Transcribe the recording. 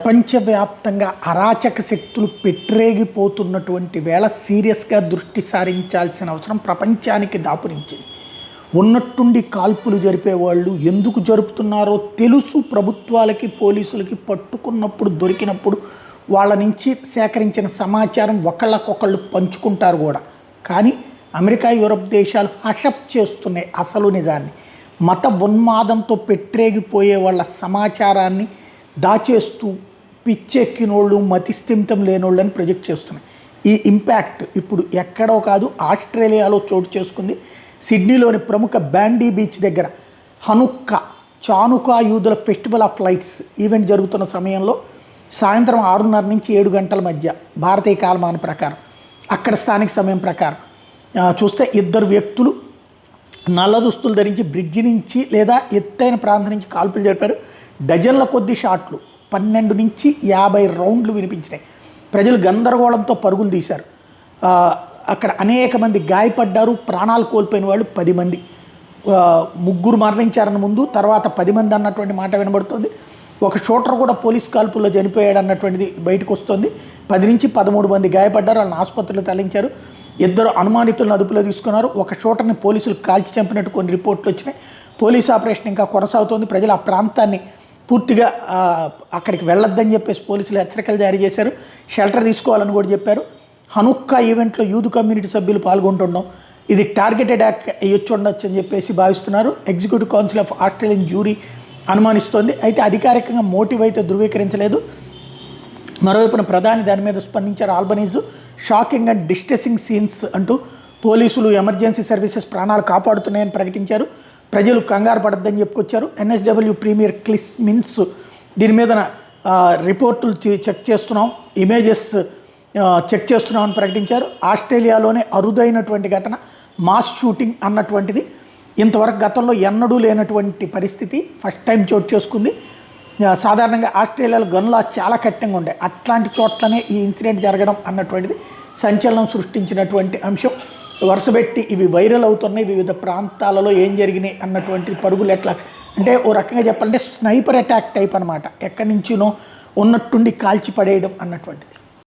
ప్రపంచవ్యాప్తంగా అరాచక శక్తులు పెట్టరేగిపోతున్నటువంటి వేళ సీరియస్గా దృష్టి సారించాల్సిన అవసరం ప్రపంచానికి దాపురించింది. ఉన్నట్టుండి కాల్పులు జరిపేవాళ్ళు ఎందుకు జరుపుతున్నారో తెలుసు. ప్రభుత్వాలకి పోలీసులకి పట్టుకున్నప్పుడు దొరికినప్పుడు వాళ్ళ నుంచి సేకరించిన సమాచారం ఒకళ్ళకొకళ్ళు పంచుకుంటారు కూడా. కానీ అమెరికా యూరప్ దేశాలు హషప్ చేస్తున్నాయి అసలు నిజాన్ని. మత ఉన్మాదంతో పెట్టరేగిపోయే వాళ్ళ సమాచారాన్ని దాచేస్తూ పిచ్చెక్కినోళ్ళు మతిస్థిమితం లేనోళ్ళని ప్రొజెక్ట్ చేస్తున్నాయి. ఈ ఇంపాక్ట్ ఇప్పుడు ఎక్కడో కాదు ఆస్ట్రేలియాలో చోటు చేసుకుంది. సిడ్నీలోని ప్రముఖ బ్యాండీ బీచ్ దగ్గర హనుక్క చానుకా యూదుల ఫెస్టివల్ ఆఫ్ లైట్స్ ఈవెంట్ జరుగుతున్న సమయంలో సాయంత్రం ఆరున్నర నుంచి ఏడు గంటల మధ్య భారతీయ కాలమాన ప్రకారం అక్కడ స్థానిక సమయం ప్రకారం చూస్తే ఇద్దరు వ్యక్తులు నల్ల దుస్తులు ధరించి బ్రిడ్జి నుంచి లేదా ఎత్తైన ప్రాంతం నుంచి కాల్పులు జరిపారు. డజన్ల కొద్ది షాట్లు పన్నెండు నుంచి యాభై రౌండ్లు వినిపించినాయి. ప్రజలు గందరగోళంతో పరుగులు తీశారు. అక్కడ అనేక మంది గాయపడ్డారు ప్రాణాలు కోల్పోయిన వాళ్ళు పది మంది. ముగ్గురు మరణించారని ముందు తర్వాత పది మంది అన్నటువంటి మాట వినబడుతుంది. ఒక షూటర్ కూడా పోలీస్ కాల్పుల్లో చనిపోయాడు అన్నటువంటిది బయటకు వస్తుంది పది నుంచి పదమూడు మంది గాయపడ్డారు వాళ్ళని ఆసుపత్రిలో తరలించారు. ఇద్దరు అనుమానితులను అదుపులో తీసుకున్నారు. ఒక షూటర్ని పోలీసులు కాల్చి చంపినట్టు కొన్ని రిపోర్ట్లు వచ్చినాయి. పోలీస్ ఆపరేషన్ ఇంకా కొనసాగుతోంది. ప్రజలు ఆ ప్రాంతాన్ని పూర్తిగా అక్కడికి వెళ్ళొద్దని చెప్పేసి పోలీసులు హెచ్చరికలు జారీ చేశారు. షెల్టర్ తీసుకోవాలని కూడా చెప్పారు. హనుక్కా ఈవెంట్లో యూత్ కమ్యూనిటీ సభ్యులు పాల్గొంటుండడం ఇది టార్గెటెడ్ యాక్ట్ అయ్యొచ్చు ఉండొచ్చు అని చెప్పేసి భావిస్తున్నారు. Executive council of Australian jury అనుమానిస్తోంది. అయితే అధికారికంగా మోటివ్ అయితే ధృవీకరించలేదు. మరోవైపున ప్రధాని దాని మీద స్పందించారు Albanese shocking and distressing scenes అంటూ పోలీసులు ఎమర్జెన్సీ సర్వీసెస్ ప్రాణాలు కాపాడుతున్నాయని ప్రకటించారు. ప్రజలు కంగారు పడద్దని చెప్పుకొచ్చారు. ఎన్ఎస్డబ్ల్యూ ప్రీమియర్ క్లిస్ మిన్స్ దీని మీద రిపోర్టులు చెక్ చేస్తున్నాం. ఇమేజెస్ చెక్ చేస్తున్నామని ప్రకటించారు. ఆస్ట్రేలియాలోనే అరుదైనటువంటి ఘటన మాస్ షూటింగ్ అన్నటువంటిది. ఇంతవరకు గతంలో ఎన్నడూ లేనటువంటి పరిస్థితి ఫస్ట్ టైం చోటు చేసుకుంది. సాధారణంగా ఆస్ట్రేలియాలో గన్లా చాలా కఠినంగా ఉంటాయి అట్లాంటి చోట్లనే ఈ ఇన్సిడెంట్ జరగడం అన్నటువంటిది సంచలనం సృష్టించినటువంటి అంశం. వరుసపెట్టి ఇవి వైరల్ అవుతున్నాయి. వివిధ ప్రాంతాలలో ఏం జరిగినాయి అన్నటువంటి పరుగులు ఎట్లా? అంటే ఓ రకంగా చెప్పాలంటే స్నైపర్ అటాక్ టైప్ అనమాట ఎక్కడి నుంచినో ఉన్నట్టుండి కాల్చి పడేయడం అన్నటువంటిది